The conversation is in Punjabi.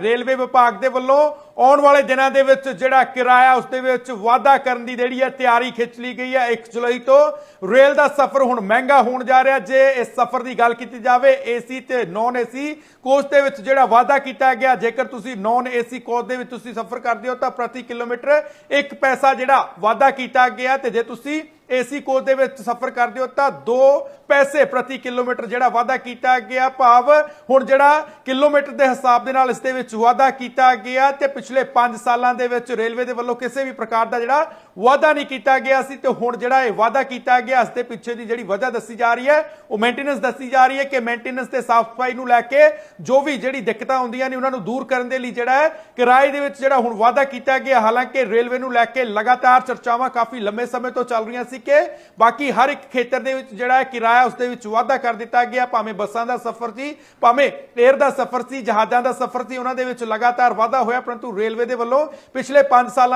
ਰੇਲਵੇ ਵਿਭਾਗ ਦੇ ਵੱਲੋਂ ਆਉਣ ਵਾਲੇ ਦਿਨਾਂ ਦੇ ਵਿੱਚ ਜਿਹੜਾ ਕਿਰਾਇਆ ਉਸ ਦੇ ਵਿੱਚ ਵਾਧਾ ਕਰਨ ਦੀ ਜਿਹੜੀ ਹੈ ਤਿਆਰੀ ਖਿੱਚ ਲਈ ਗਈ ਹੈ 1 ਜੁਲਾਈ ਤੋਂ। ਰੇਲ ਦਾ ਸਫ਼ਰ ਹੁਣ ਮਹਿੰਗਾ ਹੋਣ ਜਾ ਰਿਹਾ। ਜੇ ਇਸ ਸਫ਼ਰ ਦੀ ਗੱਲ ਕੀਤੀ ਜਾਵੇ ਏਸੀ ਤੇ ਨਾਨ ਏਸੀ ਕੋਚ ਦੇ ਵਿੱਚ ਜਿਹੜਾ ਵਾਧਾ ਕੀਤਾ ਗਿਆ, ਜੇਕਰ ਤੁਸੀਂ ਨਾਨ ਏਸੀ ਕੋਚ ਦੇ ਵਿੱਚ ਤੁਸੀਂ ਸਫ਼ਰ ਕਰਦੇ ਹੋ, ਤਾਂ ਪ੍ਰਤੀ ਕਿਲੋਮੀਟਰ 1 ਪੈਸਾ ਜਿਹੜਾ ਵਾਧਾ ਕੀਤਾ ਗਿਆ ਤੇ ਜੇ ਤੁਸੀਂ ਏਸੀ ਕੋਚ ਦੇ ਵਿੱਚ ਸਫ਼ਰ ਕਰਦੇ ਹੋ ਤਾਂ 2 ਪੈਸੇ ਪ੍ਰਤੀ ਕਿਲੋਮੀਟਰ ਜਿਹੜਾ ਵਾਧਾ ਕੀਤਾ ਗਿਆ ਭਾਵ ਹੁਣ ਜਿਹੜਾ ਕਿਲੋਮੀਟਰ ਦੇ ਹਿਸਾਬ ਦੇ ਨਾਲ ਇਸ ਦੇ ਵਿੱਚ ਵਾਧਾ ਕੀਤਾ ਗਿਆ ਤੇ ਪਿਛਲੇ 5 ਸਾਲਾਂ ਦੇ ਵਿੱਚ ਰੇਲਵੇ ਦੇ ਵੱਲੋਂ ਕਿਸੇ ਵੀ ਪ੍ਰਕਾਰ ਦਾ ਜਿਹੜਾ ਵਾਧਾ ਨਹੀਂ ਕੀਤਾ ਗਿਆ ਸੀ ਤੇ ਹੁਣ ਜਿਹੜਾ ਇਹ ਵਾਧਾ ਕੀਤਾ ਗਿਆ, ਇਸ ਦੇ ਪਿੱਛੇ ਦੀ ਜਿਹੜੀ ਵਜ੍ਹਾ ਦੱਸੀ ਜਾ ਰਹੀ ਹੈ, ਉਹ ਮੇਨਟੇਨੈਂਸ ਦੱਸੀ ਜਾ ਰਹੀ ਹੈ ਕਿ ਮੇਨਟੇਨੈਂਸ ਤੇ ਸਾਫ਼ ਸਫ਼ਾਈ ਨੂੰ ਲੈ ਕੇ ਜੋ ਵੀ ਜਿਹੜੀ ਦਿੱਕਤਾਂ ਹੁੰਦੀਆਂ ਨੇ ਉਹਨਾਂ ਨੂੰ ਦੂਰ ਕਰਨ ਦੇ ਲਈ ਜਿਹੜਾ ਹੈ ਕਿਰਾਏ ਦੇ ਵਿੱਚ ਜਿਹੜਾ ਹੁਣ ਵਾਧਾ ਕੀਤਾ ਗਿਆ, ਹਾਲਾਂਕਿ ਰੇਲਵੇ ਨੂੰ ਲੈ ਕੇ ਲਗਾਤਾਰ ਚਰਚਾਵਾਂ ਕਾਫੀ ਲੰਮੇ ਸਮੇਂ ਤੋਂ ਚੱਲ ਰਹੀਆਂ ਸੀ ਕੇ ਬਾਕੀ ਹਰ ਇੱਕ ਖੇਤਰ ਦੇ ਵਿੱਚ ਜਿਹੜਾ ਹੈ ਕਿਰਾਇਆ ਉਸ ਦੇ ਵਿੱਚ ਵਾਧਾ ਕਰ ਦਿੱਤਾ ਗਿਆ, ਭਾਵੇਂ ਬੱਸਾਂ ਦਾ ਸਫ਼ਰ ਸੀ, ਭਾਵੇਂ 에ਅਰ ਦਾ ਸਫ਼ਰ ਸੀ, ਜਹਾਜ਼ਾਂ ਦਾ ਸਫ਼ਰ ਸੀ, ਉਹਨਾਂ ਦੇ ਵਿੱਚ ਲਗਾਤਾਰ ਵਾਧਾ ਹੋਇਆ, ਪਰੰਤੂ ਰੇਲਵੇ ਦੇ ਵੱਲੋਂ ਪਿਛਲੇ 5 ਸਾਲਾਂ